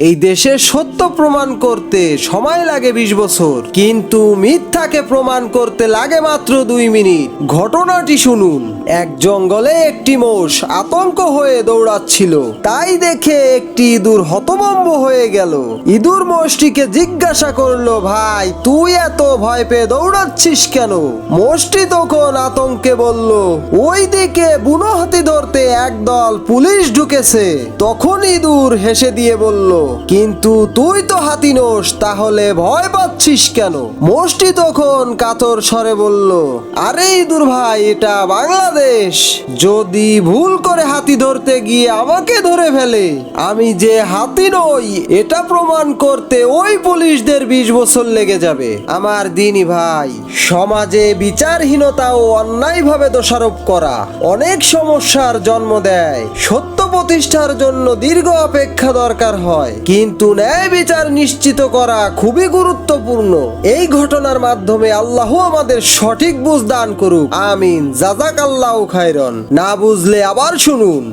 এই দেশে সত্য প্রমাণ করতে সময় লাগে বিশ বছর। কিন্তু মিথ্যাকে প্রমাণ করতে লাগে মাত্র দুই মিনিট। ঘটনাটি শুনুন। এক জঙ্গলে একটি মোষ আতঙ্ক হয়ে দৌড়াচ্ছিল। তাই দেখে একটি ইঁদুর হতভম্ব হয়ে গেল। ইঁদুর মোষটিকে জিজ্ঞাসা করল, ভাই, তুই এত ভয় পেয়ে দৌড়াচ্ছিস কেন? মোষটি তখন আতঙ্কে বলল ওই দিকে বুনো হাতি ধরতে একদল পুলিশ ঢুকেছে। তখন ইঁদুর হেসে দিয়ে বলল, কিন্তু তুই তো হাতি নোস তাহলে ভয় পাচ্ছিস কেন? মোষটি তখন কাতর স্বরে বলল, আরে ইঁদুর ভাই, এটা বাংলাদেশ যদি ভুল করে হাতি ধরতে গিয়ে আমাকে ধরে ফেলে, আমি যে হাতি নই, এটা প্রমাণ করতে ওই পুলিশদের বিশ বছর লেগে যাবে। আমার দিনী ভাই, সমাজে বিচারহীনতা ও অন্যায়ভাবে দোষারোপ করা অনেক সমস্যার জন্ম দেয়। সত্য প্রতিষ্ঠার জন্য দীর্ঘ অপেক্ষা দরকার হয়। কিন্তু ন্যায় বিচার নিশ্চিত করা খুবই গুরুত্বপূর্ণ। এই ঘটনার মাধ্যমে আল্লাহ আমাদের সঠিক বুঝ দান করুক। আমিন। জাজাক আল্লাহ খায়রন। না বুঝলে আবার শুনুন।